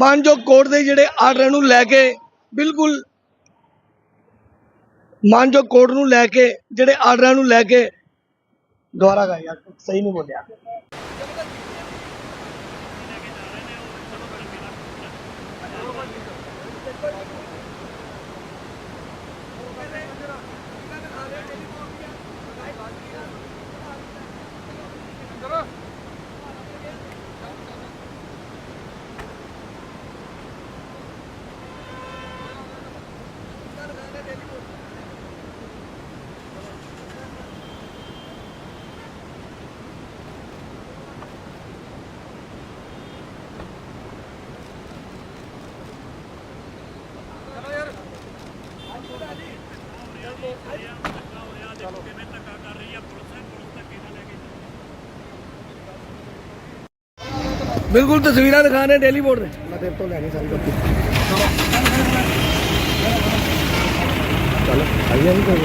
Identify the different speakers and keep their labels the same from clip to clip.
Speaker 1: ਮਾਨਜੋ court ਦੇ ਜਿਹੜੇ order ਨੂੰ ਲੈ ਕੇ ਬਿਲਕੁਲ ਮਾਨਜੋ ਕੋਰਟ ਨੂੰ ਲੈ ਕੇ ਜਿਹੜੇ ਆਰਡਰਾਂ ਨੂੰ ਲੈ ਕੇ ਦੁਬਾਰਾ ਗਾ ਯਾਰ ਸਹੀ ਨਹੀਂ ਬੋਲਿਆ। ਬਿਲਕੁਲ ਤਸਵੀਰਾਂ ਦਿਖਾ ਰਹੇ ਡੇਲੀ ਬੋਰਡ ਦੇ ਮੈਂ ਤੇਰੇ ਤੋਂ ਲੈਣੀ ਸਾਰੀ ਕਾਪੀ ਚੱਲ ਆਈਆ ਨਹੀਂ ਕੋਈ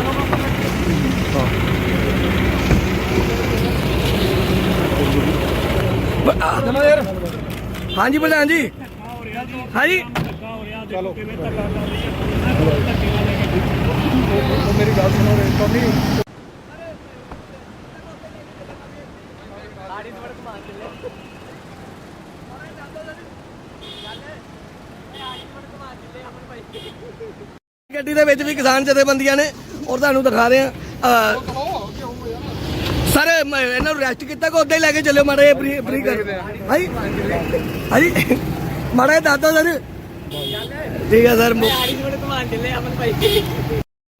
Speaker 1: ਹਾਂ ਚਲੋ ਯਾਰ ਹਾਂਜੀ ਪ੍ਰਧਾਨ ਜੀ ਹਾਂਜੀ ਚਲੋ ਮੇਰੀ ਗੱਲ ਸੁਣੋ ਰੇ ਦੇ ਵਿੱਚ ਵੀ ਕਿਸਾਨ ਜਥੇਬੰਦੀਆਂ ਨੇ, ਔਰ ਤੁਹਾਨੂੰ ਦਿਖਾ ਰਹੇ ਆ ਸਰ ਇਹਨਾਂ ਨੂੰ ਰੈਸਟ ਕੀਤਾ ਕਿ ਉਦਾਂ ਹੀ ਲੈ ਕੇ ਚੱਲਿਓ, ਮਾੜਾ ਜਿਹਾ ਫ੍ਰੀ ਕਰ ਹਾਂਜੀ ਹਾਂਜੀ ਮਾੜਾ ਜਿਹਾ ਸਰ ਠੀਕ ਹੈ ਸਰ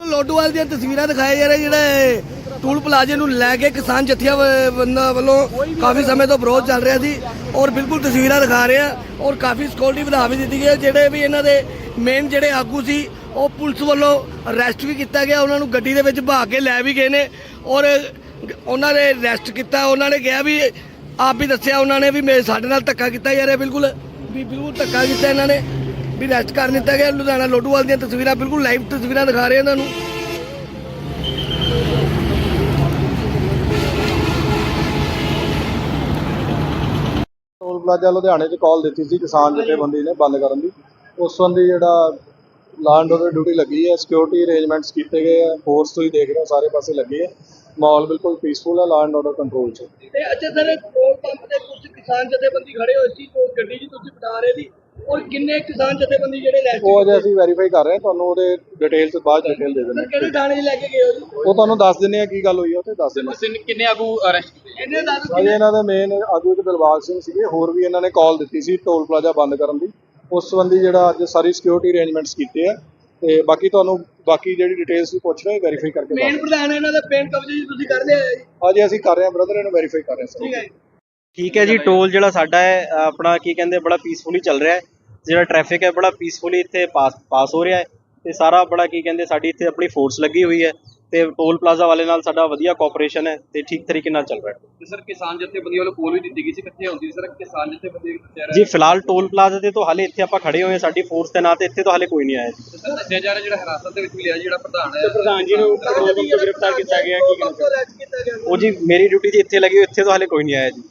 Speaker 1: ਲੋਡੂਵਾਲ ਦੀਆਂ ਤਸਵੀਰਾਂ ਦਿਖਾਏ ਜਾ ਰਹੇ ਜਿਹੜੇ ਟੂਲ ਪਲਾਜ਼ੇ ਨੂੰ ਲੈ ਕੇ ਕਿਸਾਨ ਜਥੀਆਂ ਵੱਲੋਂ ਕਾਫੀ ਸਮੇਂ ਤੋਂ ਵਿਰੋਧ ਚੱਲ ਰਿਹਾ ਸੀ, ਔਰ ਬਿਲਕੁਲ ਤਸਵੀਰਾਂ ਦਿਖਾ ਰਹੇ ਆ, ਔਰ ਕਾਫੀ ਸਿਕਿਉਰਿਟੀ ਵਧਾ ਵੀ ਦਿੱਤੀ ਗਈ ਹੈ। ਜਿਹੜੇ ਵੀ ਇਹਨਾਂ ਦੇ ਮੇਨ ਜਿਹੜੇ ਆਗੂ ਸੀ ਉਹ ਪੁਲਿਸ ਵੱਲੋਂ ਅਰੈਸਟ ਵੀ ਕੀਤਾ ਗਿਆ, ਉਹਨਾਂ ਨੂੰ ਗੱਡੀ ਦੇ ਵਿੱਚ ਭਾ ਕੇ ਲੈ ਵੀ ਗਏ ਨੇ ਔਰ ਉਹਨਾਂ ਨੇ ਅਰੈਸਟ ਕੀਤਾ, ਉਹਨਾਂ ਨੇ ਕਿਹਾ ਵੀ ਆਪ ਵੀ ਦੱਸਿਆ, ਉਹਨਾਂ ਨੇ ਵੀ ਮੇਰੇ ਸਾਡੇ ਨਾਲ ਧੱਕਾ ਕੀਤਾ ਜਾ ਰਿਹਾ ਬਿਲਕੁਲ ਵੀ ਬਿਲਕੁਲ ਧੱਕਾ ਕੀਤਾ ਇਹਨਾਂ ਨੇ, ਵੀ ਅਰੈਸਟ ਕਰ ਦਿੱਤਾ ਗਿਆ। ਲੁਧਿਆਣਾ ਲੋਡੂਵਾਲ ਦੀਆਂ ਤਸਵੀਰਾਂ ਬਿਲਕੁਲ ਲਾਈਵ ਤਸਵੀਰਾਂ ਦਿਖਾ ਰਹੇ ਇਹਨਾਂ ਨੂੰ।
Speaker 2: ਟੋਲ ਪਲਾਜ਼ਾ ਲੁਧਿਆਣੇ 'ਚ ਕਾਲ ਦਿੱਤੀ ਸੀ ਕਿਸਾਨ ਜਥੇਬੰਦੀ ਨੇ ਬੰਦ ਕਰਨ ਦੀ। ਉਸ ਸੰਬੰਧੀ ਜਿਹੜਾ ਲਾਂਡ ਆਰਡਰ ਡਿਊਟੀ ਲੱਗੀ ਹੈ ਸਿਕਿਉਰਿਟੀ ਅਰੇਂਜਮੈਂਟਸ ਕੀਤੇ ਗਏ ਆ ਫੋਰਸ ਤੁਸੀਂ ਦੇਖ ਰਹੇ ਹੋ ਸਾਰੇ ਪਾਸੇ ਲੱਗੀ ਹੈ। ਮਾਹੌਲ ਬਿਲਕੁਲ ਪੀਸਫੁਲ ਹੈ ਲਾਂਡ ਆਰਡਰ ਕੰਟਰੋਲ 'ਚ।
Speaker 1: ਤੇ ਅੱਛਾ ਸਰ ਪੈਟਰੋਲ ਪੰਪ ਤੇ ਕੁਝ ਕਿਸਾਨ ਜਥੇਬੰਦੀ ਖੜੇ ਹੋਏ ਸੀ ਉਹ ਗੱਡੀ ਜੀ ਤੁਸੀਂ ਬਤਾ ਰਹੇ ਸੀ ਔਰ ਕਿੰਨੇ ਕਿਸਾਨ ਜਥੇਬੰਦੀ ਜਿਹੜੇ ਲੈ
Speaker 2: ਉਹ ਅਜੇ ਅਸੀਂ ਵੈਰੀਫਾਈ ਕਰ ਰਹੇ ਹਾਂ ਤੁਹਾਨੂੰ ਉਹਦੇ ਡਿਟੇਲ 'ਚ ਬਾਅਦ ਡਿਟੇਲ ਦੇ ਦਿੰਦੇ
Speaker 1: ਕਿਹੜੇ ਥਾਣੇ ਲੈ ਕੇ ਗਏ ਹੋ ਜੀ?
Speaker 2: ਉਹ ਤੁਹਾਨੂੰ ਦੱਸ ਦਿੰਦੇ ਆ ਕੀ ਗੱਲ ਹੋਈ ਤੇ ਦੱਸ ਦਿੰਦੇ
Speaker 3: ਕਿੰਨੇ ਕਿੰਨੇ ਆਗੂ ਅਰੈਸਟ ਕੀਤੇ?
Speaker 1: ਇਹਨੇ ਦੱਸ
Speaker 2: ਅਜੇ ਇਹਨਾਂ ਦੇ ਮੇਨ ਆਗੂ ਇੱਕ ਦਿਲਬਾਗ ਸਿੰਘ ਸੀਗੇ ਹੋਰ ਵੀ ਇਹਨਾਂ ਨੇ ਕਾਲ ਦਿੱਤੀ ਸੀ ਟੋਲ ਪਲਾਜ਼ਾ ਬੰਦ ਕਰਨ ਦੀ। ਉਸ ਸੰਬੰਧੀ ਜਿਹੜਾ ਅੱਜ ਸਾਰੀ ਸਿਕਿਉਰਿਟੀ ਅਰੇਂਜਮੈਂਟਸ ਕੀਤੇ ਆ ਤੇ ਬਾਕੀ ਤੁਹਾਨੂੰ ਬਾਕੀ ਜਿਹੜੀ ਡਿਟੇਲਸ ਵੀ ਪੁੱਛ ਰਹੇ ਵੈਰੀਫਾਈ ਕਰਕੇ
Speaker 1: ਮੇਨ ਪ੍ਰਧਾਨ ਇਹਨਾਂ ਦਾ ਪੇਨ ਕਬਜ਼ੇ ਜੀ ਤੁਸੀਂ ਕਰ ਲਿਆ ਹੈ ਜੀ?
Speaker 2: ਅਜੇ ਅਸੀਂ ਕਰ ਰਹੇ ਹਾਂ ਬ੍ਰਦਰ ਇਹਨੂੰ ਵੈਰੀਫਾਈ ਕਰ ਰਹੇ ਹਾਂ
Speaker 1: ਠੀਕ ਹੈ ਜੀ।
Speaker 4: ਠੀਕ ਹੈ ਜੀ ਟੋਲ ਜਿਹੜਾ ਸਾਡਾ ਹੈ ਆਪਣਾ ਕੀ ਕਹਿੰਦੇ ਬੜਾ ਪੀਸਫੁਲੀ ਚੱਲ ਰਿਹਾ ਹੈ। ਜਿਹੜਾ ਟ੍ਰੈਫਿਕ ਹੈ ਬੜਾ ਪੀਸਫੁਲੀ ਇੱਥੇ ਪਾਸ ਪਾਸ ਹੋ ਰਿਹਾ ਹੈ। ਤੇ ਸਾਰਾ ਬੜਾ ਕੀ ਕਹਿੰਦੇ ਸਾਡੀ ਇੱਥੇ ਆਪਣੀ ਫੋਰਸ ਲੱਗੀ ਹੋਈ ਹੈ। ਤੇ ਟੋਲ ਪਲਾਜ਼ਾ ਵਾਲੇ ਨਾਲ ਸਾਡਾ ਵਧੀਆ ਕੋਆਪਰੇਸ਼ਨ ਹੈ ਤੇ ਠੀਕ ਤਰੀਕੇ ਨਾਲ ਚੱਲ ਰਿਹਾ ਹੈ।
Speaker 3: ਤੇ ਸਰ ਕਿਸਾਨ ਜਥੇਬੰਦੀ ਵੱਲੋਂ ਕੋਲ ਵੀ ਦਿੱਤੀ ਗਈ ਸੀ ਕਿੱਥੇ ਹੁੰਦੀ ਸੀ। ਸਰ ਕਿਸਾਨ ਜਥੇਬੰਦੀ ਦੱਸਿਆ
Speaker 4: ਜੀ ਫਿਲਹਾਲ ਟੋਲ ਪਲਾਜ਼ਾ ਤੇ ਤਾਂ ਹਾਲੇ ਇੱਥੇ ਆਪਾਂ ਖੜੇ ਹੋਏ ਹਾਂ ਸਾਡੀ ਫੋਰਸ ਦੇ ਨਾਂ ਤੇ ਇੱਥੇ ਤਾਂ ਹਾਲੇ ਕੋਈ ਨਹੀਂ ਆਇਆ ਜੀ।
Speaker 3: ਸਰ ਦੱਸਿਆ ਜਾ ਰਿਹਾ ਜਿਹੜਾ ਹਿਰਾਸਤ ਦੇ ਵਿੱਚ ਮਿਲਿਆ ਜਿਹੜਾ ਪ੍ਰਧਾਨ ਹੈ।
Speaker 4: ਪ੍ਰਧਾਨ ਜੀ ਨੂੰ ਤੋਂ ਗ੍ਰਿਫਤਾਰ ਕੀਤਾ ਗਿਆ ਕੀ
Speaker 1: ਗਿਆ
Speaker 4: ਉਹ ਜੀ ਮੇਰੀ ਡਿਊਟੀ ਜੀ ਇੱਥੇ ਲੱਗੀ ਹੋਈ ਇੱਥੇ ਤਾਂ ਹਾਲੇ ਕੋਈ ਨਹੀਂ ਆਇਆ ਜੀ।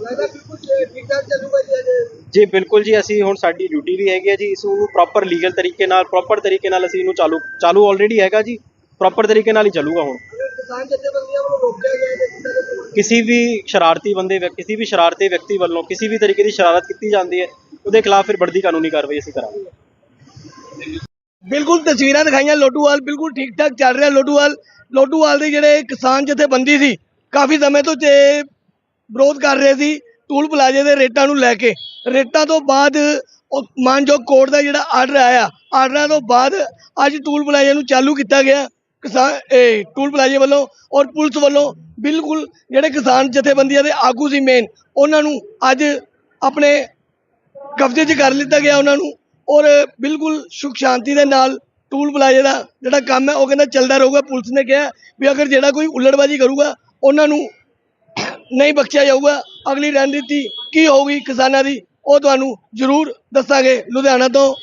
Speaker 1: ਲੱਗਦਾ ਬਿਲਕੁਲ ਠੀਕ ਠਾਕ ਚੱਲੂਗਾ ਜੀ ਅਜੇ।
Speaker 4: ਜੀ ਬਿਲਕੁਲ ਜੀ ਅਸੀਂ ਹੁਣ ਸਾਡੀ ਡਿਊਟੀ ਵੀ ਹੈਗੀ ਹੈ ਜੀ ਇਸ ਨੂੰ ਪ੍ਰੋਪਰ ਲੀਗਲ ਤਰੀਕੇ ਨਾਲ ਪ੍ਰੋਪਰ ਤਰੀਕੇ ਨਾਲ ਅਸੀਂ ਇਹਨੂੰ ਚਾਲੂ ਚਾਲੂ ਆਲਰੇਡੀ ਹੈਗਾ ਜੀ। ਪ੍ਰੋਪਰ ਤਰੀਕੇ ਨਾਲ ਹੀ ਚੱਲੂਗਾ ਹੁਣ।
Speaker 1: ਕਿਸਾਨ ਜਥੇਬੰਦੀਆਂ ਵੱਲੋਂ ਰੋਕਿਆ ਗਿਆ ਹੈ ਜਿੱਦਾਂ ਦੇ
Speaker 4: ਕਿਸੇ ਵੀ ਸ਼ਰਾਰਤੀ ਬੰਦੇ ਵਿਅ- ਕਿਸੇ ਵੀ ਸ਼ਰਾਰਤੀ ਵਿਅਕਤੀ ਵੱਲੋਂ ਕਿਸੇ ਵੀ ਤਰੀਕੇ ਦੀ ਸ਼ਰਾਰਤ ਕੀਤੀ ਜਾਂਦੀ ਹੈ, ਉਹਦੇ ਖਿਲਾਫ ਫਿਰ ਬਣਦੀ ਕਾਨੂੰਨੀ ਕਾਰਵਾਈ ਅਸੀਂ ਕਰਾਂਗੇ।
Speaker 1: ਬਿਲਕੁਲ ਤਸਵੀਰਾਂ ਦਿਖਾਈਆਂ ਲੋਟੂਵਾਲ ਬਿਲਕੁਲ ਠੀਕ ਠਾਕ ਚੱਲ ਰਿਹਾ ਲੋਟੂਵਾਲ ਲੋਟੂਵਾਲ ਦੇ ਜਿਹੜੇ ਕਿਸਾਨ ਜਥੇਬੰਦੀ ਸੀ, ਕਾਫੀ ਸਮੇਂ ਤੋਂ ਤੇ ਵਿਰੋਧ ਕਰ ਰਹੇ ਸੀ ਟੂਲ ਪਲਾਜ਼ੇ ਦੇ ਰੇਟਾਂ ਨੂੰ ਲੈ ਕੇ। ਰੇਟਾਂ ਤੋਂ ਬਾਅਦ ਉਹ ਮਾਨਜੋਗ ਕੋਰਟ ਦਾ ਜਿਹੜਾ ਆਰਡਰ ਆਇਆ, ਆਰਡਰਾਂ ਤੋਂ ਬਾਅਦ ਅੱਜ ਟੂਲ ਪਲਾਜ਼ੇ ਨੂੰ ਚਾਲੂ ਕੀਤਾ ਗਿਆ। ਕਿਸਾਨ ਇਹ ਟੂਲ ਪਲਾਜ਼ੇ ਵੱਲੋਂ ਔਰ ਪੁਲਿਸ ਵੱਲੋਂ ਬਿਲਕੁਲ ਜਿਹੜੇ ਕਿਸਾਨ ਜਥੇਬੰਦੀਆਂ ਦੇ ਆਗੂ ਸੀ ਮੇਨ ਉਹਨਾਂ ਨੂੰ ਅੱਜ ਆਪਣੇ ਕਬਜ਼ੇ 'ਚ ਕਰ ਲਿੱਤਾ ਗਿਆ ਉਹਨਾਂ ਨੂੰ ਔਰ ਬਿਲਕੁਲ ਸੁਖ ਸ਼ਾਂਤੀ ਦੇ ਨਾਲ ਟੂਲ ਪਲਾਜ਼ੇ ਦਾ ਜਿਹੜਾ ਕੰਮ ਹੈ, ਉਹ ਕਹਿੰਦਾ ਚੱਲਦਾ ਰਹੂਗਾ। ਪੁਲਿਸ ਨੇ ਕਿਹਾ ਵੀ ਅਗਰ ਜਿਹੜਾ ਕੋਈ ਉਲੜਬਾਜ਼ੀ ਕਰੂਗਾ, ਉਹਨਾਂ ਨੂੰ ਨਹੀਂ ਬਖਸ਼ਿਆ ਜਾਊਗਾ। ਅਗਲੀ ਰਣਨੀਤੀ ਕੀ ਹੋਊਗੀ ਕਿਸਾਨਾਂ ਦੀ, ਉਹ ਤੁਹਾਨੂੰ ਜ਼ਰੂਰ ਦੱਸਾਂਗੇ। ਲੁਧਿਆਣਾ ਤੋਂ